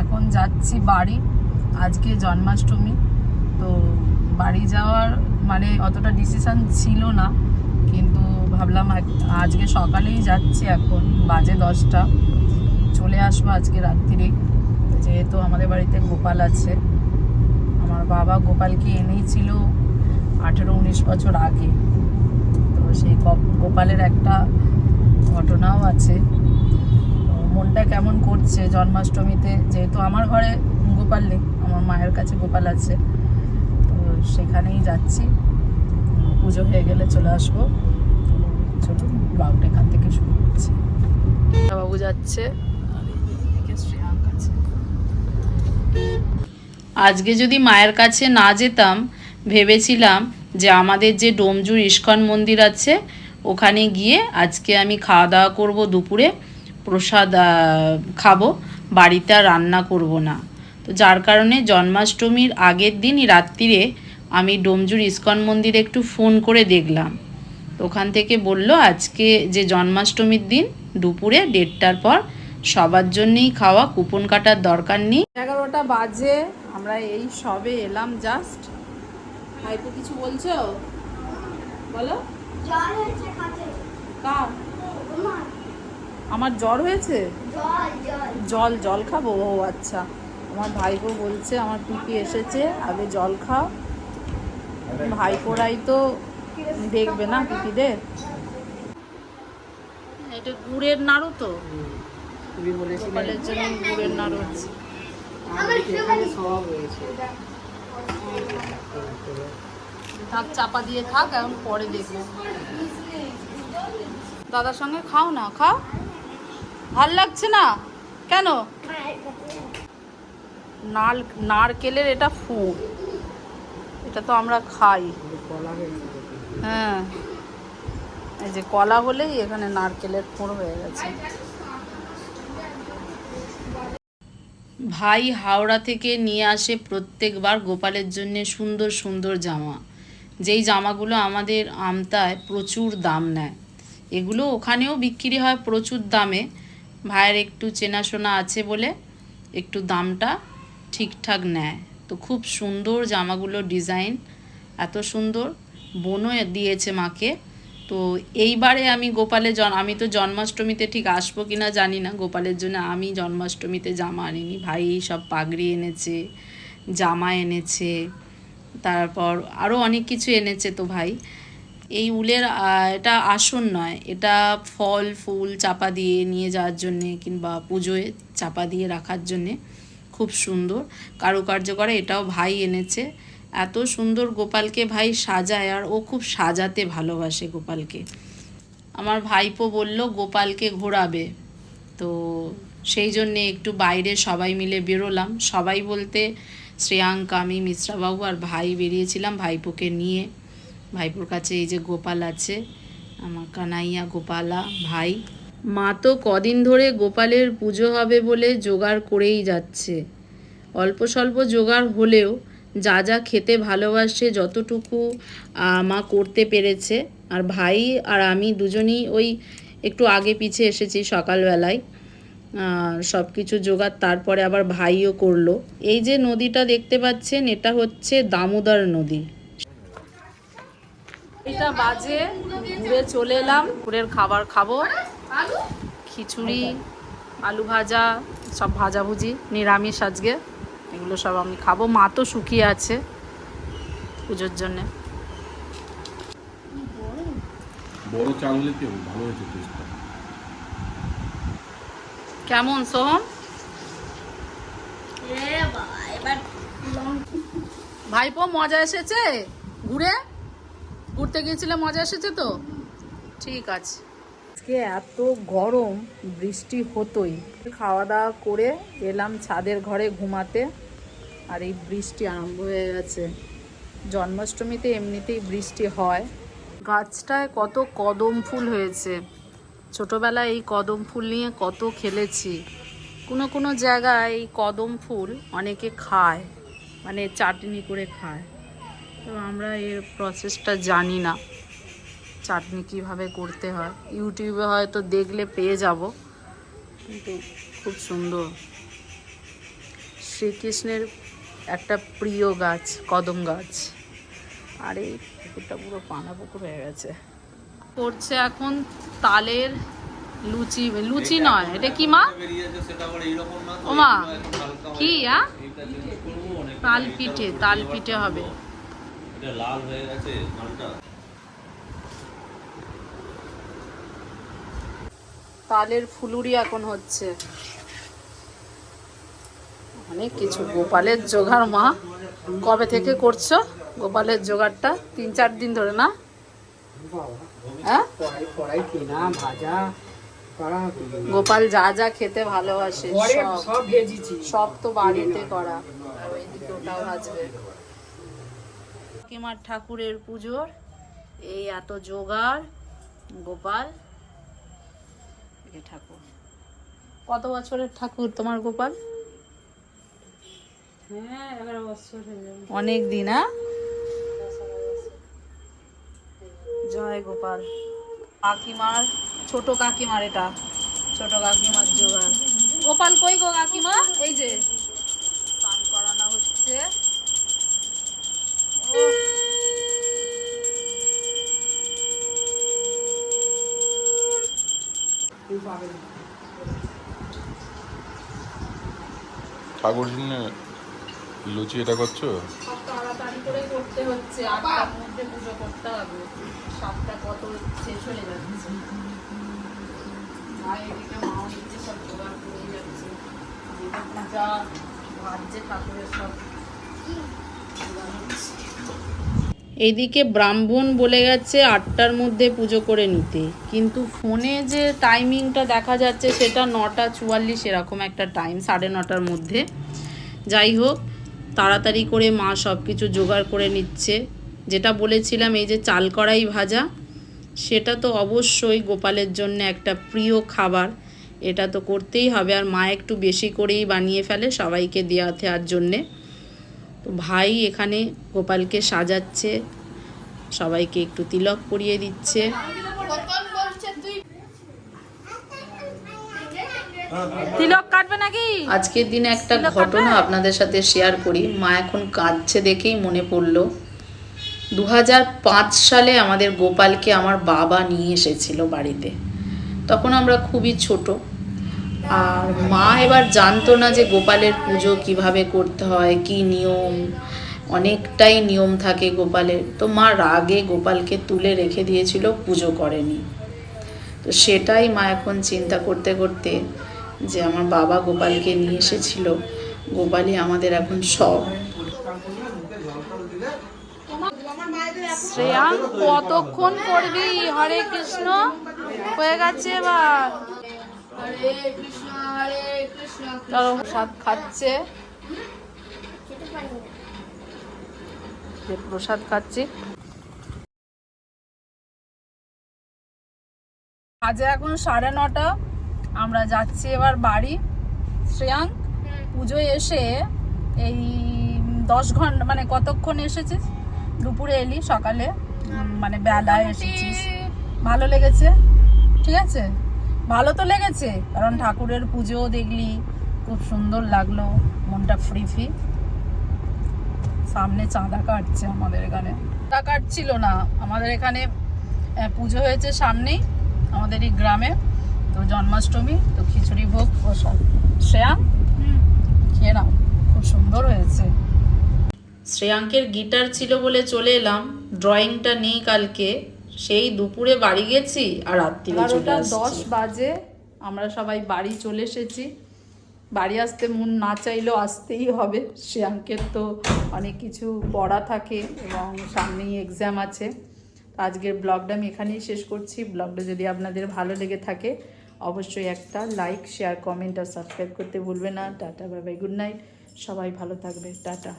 এখন যাচ্ছি বাড়ি। আজকে জন্মাষ্টমী। তো বাড়ি যাওয়ার মানে অতটা ডিসিশন ছিল না। কিন্তু ভাবলাম আজকে সকালেই যাচ্ছি এখন, বাজে দশটা। চলে আসব আজকে রাত্রিরেই যেহেতু আমাদের বাড়িতে গোপাল আছে। আমার বাবা গোপালকে এনেছিল আঠেরো উনিশ বছর আগে। তো সেই গোপালের একটা ঘটনাও আছে। মনটা কেমন করছে জন্মাষ্টমীতে, যেহেতু আমার ঘরে গোপাল নেই, আমার মায়ের কাছে গোপাল আছে, তো সেখানেই যাচ্ছি। পুজো হয়ে গেলে চলে আসব। তো চলুন ব্লগটা এখান থেকে শুরু করছি। বাবু যাচ্ছে আজকে যদি মায়ের কাছে না যেতাম, ভেবেছিলাম যে আমাদের যে ডোমজুর ইস্কন মন্দির আছে, ওখানে গিয়ে আজকে আমি খাওয়া দাওয়া করব দুপুরে। প্রসাদ খাব বাড়িতে আর রান্না করব না। তো যার কারণে জন্মাষ্টমীর আগের দিনই রাত্রিরে আমি ডোমজুর ইস্কন মন্দিরে একটু ফোন করে দেখলাম। তো ওখান থেকে বলল আজকে যে জন্মাষ্টমীর দিন দুপুরে দেড়টার পর সবার জন্যই খাওয়া কুপন কাটার দরকার নেই। এগারোটা বাজে আমরা এই সবে এলাম জাস্ট ভাইপো কিছু বলছো? বলো। কার? আমার জ্বর হয়েছে? জল জল। জল জল খাব? ও আচ্ছা। আমার ভাইপো বলছে আমার পিপি এসেছে আগে জল খাও। ভাইপোরাই তো দেখবে না পিপিদের। এটা গুড়ের নাড়ু তো। তুমি জন্য গুড়ের নাড়ু আছে। থাক চাপা দিয়ে থাক এখন পরে দেখব। দাদার সঙ্গে খাও না? খাও? ভালো লাগছে না? কেন? নারকেলের এটা ফুল। এটা তো আমরা খাই। হ্যাঁ। এই যে কলা হলেই এখানে নারকেলের ফুড় হয়ে গেছে। ভাই হাওড়া থেকে নিয়ে আসে প্রত্যেকবার গোপালের জন্য সুন্দর সুন্দর জামা। যেই জামাগুলো আমাদের আমতায় প্রচুর দাম নেয়। এগুলো ওখানেও বিক্রি হয় প্রচুর দামে। ভাইয়ের একটু চেনাশোনা আছে বলে একটু দামটা ঠিকঠাক নেয়। তো খুব সুন্দর জামাগুলো ডিজাইন, এত সুন্দর। বোনও দিয়েছে মাকে। তো এইবারে আমি গোপালের জন আমি তো জন্মাষ্টমীতে ঠিক আসব কি না জানি না। গোপালের জন্য আমি জন্মাষ্টমীতে জামা আনিনি। ভাই সব পাগড়ি এনেছে, জামা এনেছে, তারপর আরও অনেক কিছু এনেছে তো ভাই। এই উলের এটা আসন নয়। এটা ফল, ফুল চাপা দিয়ে নিয়ে যাওয়ার জন্যে কিংবা পুজোয় চাপা দিয়ে রাখার জন্যে খুব সুন্দর, কারুকার্য করে। এটাও ভাই এনেছে। এত সুন্দর গোপালকে ভাই সাজায় আর ও খুব সাজাতে ভালোবাসে গোপালকে। আমার ভাইপো বলল, গোপালকে ঘোরাবে। তো সেই জন্যে একটু বাইরে সবাই মিলে বেরোলাম। সবাই বলতে, শ্রেয়াঙ্ক, আমি, মিশ্রাবাবু আর ভাই বেরিয়েছিলাম ভাইপোকে নিয়ে। ভাইপোর কাছে এই যে গোপাল আছে, আমার কানাইয়া, গোপালা, ভাই। মা তো কদিন ধরে গোপালের পুজো হবে বলে জোগাড় করেই যাচ্ছে। অল্প স্বল্প জোগাড় হলেও যা যা খেতে ভালোবাসে যতটুকু মা করতে পেরেছে। আর ভাই আর আমি দুজনেই ওই একটু আগে পিছে এসেছি সকালবেলায়। সব কিছু জোগাড় তারপরে আবার ভাইও করল। এই যে নদীটা দেখতে পাচ্ছেন, এটা হচ্ছে দামোদর নদী। এটা বাজে ঘুরে চলে এলাম। দুপুরের খাবার খাব। খিচুড়ি আলু ভাজা সব ভাজাভুজি নিরামিষ আজকে। এগুলো সব আমি খাব। মা তো শুকিয়ে আছে পুজোর জন্যে। বড় চাল হলে কি ভালো হয়েছে টেস্টটা কেমন সোহম? ভাইপো মজা এসেছে? ঘুরে? ঘুরতে গিয়েছিলে, মজা এসেছে তো? ঠিক আছে। আজকে এত গরম, বৃষ্টি হতোই। খাওয়া দাওয়া করে এলাম ছাদের ঘরে ঘুমাতে, আর এই বৃষ্টি আরম্ভ হয়ে গেছে। জন্মাষ্টমীতে এমনিতেই বৃষ্টি হয়। গাছটায় কত কদম ফুল হয়েছে। ছোটবেলায় এই কদম ফুল নিয়ে কত খেলেছি। কোনো কোনো জায়গায় এই কদম ফুল অনেকে খায় মানে চাটনি করে খায়। তো আমরা এর প্রসেসটা জানি না। চাটনি কীভাবে করতে হয়। ইউটিউবে হয়তো দেখলে পেয়ে যাব। কিন্তু খুব সুন্দর। শ্রীকৃষ্ণের একটা প্রিয় গাছ, কদম গাছ। আর এই পুকুরটা পুরো পানা পুকুর হয়ে গেছে। করছে এখন তালের লুচি। লুচি নয়, এটা কি মা? ও মা, কি, আ? তাল পিঠে তাল পিঠে হবে। লাল হয়ে গেছে মালটা। তালের ফুলুরি এখন হচ্ছে। অনেক কিছু। গোপালের জোগাড় মা। কবে থেকে করছ গোপালের জোগাড়টা? তিন চার দিন ধরে না? হ্যাঁ? গোপাল যা যা খেতে ভালোবাসে সব। সব তো বাড়িতে করা। ওইদিকে ওটাও ভাজবে কাকিমার ঠাকুরের পুজোর। এই এত জোগাড় গোপাল। ঠাকুর। কত বছরের ঠাকুর তোমার গোপাল? হ্যাঁ অনেক দিন জয় গোপাল। কাকিমার ছোট কাকিমার এটা। ছোট কাকিমার জোগাড়। গোপাল কই গো কাকিমা? এই যে স্নান করানো হচ্ছে ওহ, কেউ পাবে না ঠাকুর লুচি এটা করছ? সাতটা কত শেষ হয়ে যাচ্ছে। এদিকে সব জোগাড় যাচ্ছে পূজা ভাজছে ঠাকুরের সব এইদিকে ব্রাহ্মণ বলে গেছে আটটার মধ্যে পুজো করে নিতে। কিন্তু ফোনে যে টাইমিংটা দেখা যাচ্ছে, সেটা নটা চুয়াল্লিশ এরকম একটা টাইম সাড়ে নটার মধ্যে। যাই হোক, তাড়াতাড়ি করে মা সব কিছু জোগাড় করে নিচ্ছে। যেটা বলেছিলাম, এই যে চাল কড়াই ভাজা, সেটা তো অবশ্যই গোপালের জন্য একটা প্রিয় খাবার। এটা তো করতেই হবে, আর মা একটু বেশি করেই বানিয়ে ফেলে সবাইকে দেওয়া দেওয়ার জন্যে। তো ভাই এখানে গোপালকে সাজাচ্ছে সবাইকে একটু তিলক পরিয়ে দিচ্ছে। তিলক কাটবে নাকি? আজকের দিনে একটা ঘটনা আপনাদের সাথে শেয়ার করি। মা এখন কাঁদছে দেখেই মনে পড়ল। দু হাজার পাঁচ সালে আমাদের গোপালকে আমার বাবা নিয়ে এসেছিল বাড়িতে। তখন আমরা খুবই ছোট। আর মা এবার জানতো না যে গোপালের পুজো কীভাবে করতে হয়, কি নিয়ম, অনেকটাই নিয়ম থাকে গোপালের। তো মা রাগে গোপালকে তুলে রেখে দিয়েছিল, পুজো করেনি। তো সেটাই মা এখন চিন্তা করতে করতে যে আমার বাবা গোপালকে নিয়ে এসেছিল, গোপালই আমাদের এখন সব। শ্রেয়া কতক্ষণ করবি? হরে কৃষ্ণ, হয়ে গেছে এবার। চলো প্রসাদ খাচ্ছে। প্রসাদ খাচ্ছি। আজ এখন সাড়ে নটা। আমরা যাচ্ছি এবার বাড়ি শ্রেয়াঙ্ক পুজোয় এসে এই দশ ঘণ্টা মানে কতক্ষণ এসেছিস? দুপুরে এলি সকালে? মানে বেলায় এসেছিস। ভালো লেগেছে? ঠিক আছে? ভালো তো লেগেছে, কারণ ঠাকুরের পুজোও দেখলি, খুব সুন্দর লাগল, মনটা ফ্রি ফ্রি সামনে চাঁদা কাটছে আমাদের এখানে। চাঁদা কাটছিল না, আমাদের এখানে পুজো হয়েছে সামনেই, আমাদের এই গ্রামে, তো জন্মাষ্টমী, তো খিচুড়ি ভোগ, প্রসাদ। শ্রেয়া, খেয়ে নাও, খুব সুন্দর হয়েছে। শ্রেয়াঙ্কের গিটার ছিল বলে চলে এলাম ড্রয়িংটা নেই কালকে। সেই দুপুরে বাড়ি গেছি আর রাত্রি চলে দশ বাজে আমরা সবাই বাড়ি চলে এসেছি। বাড়ি আসতে মন না চাইলেও আসতেই হবে। শ্রেয়াঙ্কের তো অনেক কিছু পড়া থাকে এবং সামনেই এক্সাম আছে। আজকের ব্লগটা আমি এখানেই শেষ করছি। ব্লগটা যদি আপনাদের ভালো লেগে থাকে অবশ্যই একটা লাইক শেয়ার কমেন্ট আর সাবস্ক্রাইব করতে ভুলবে না। Tata bye bye good night সবাই ভালো থাকবে। টাটা।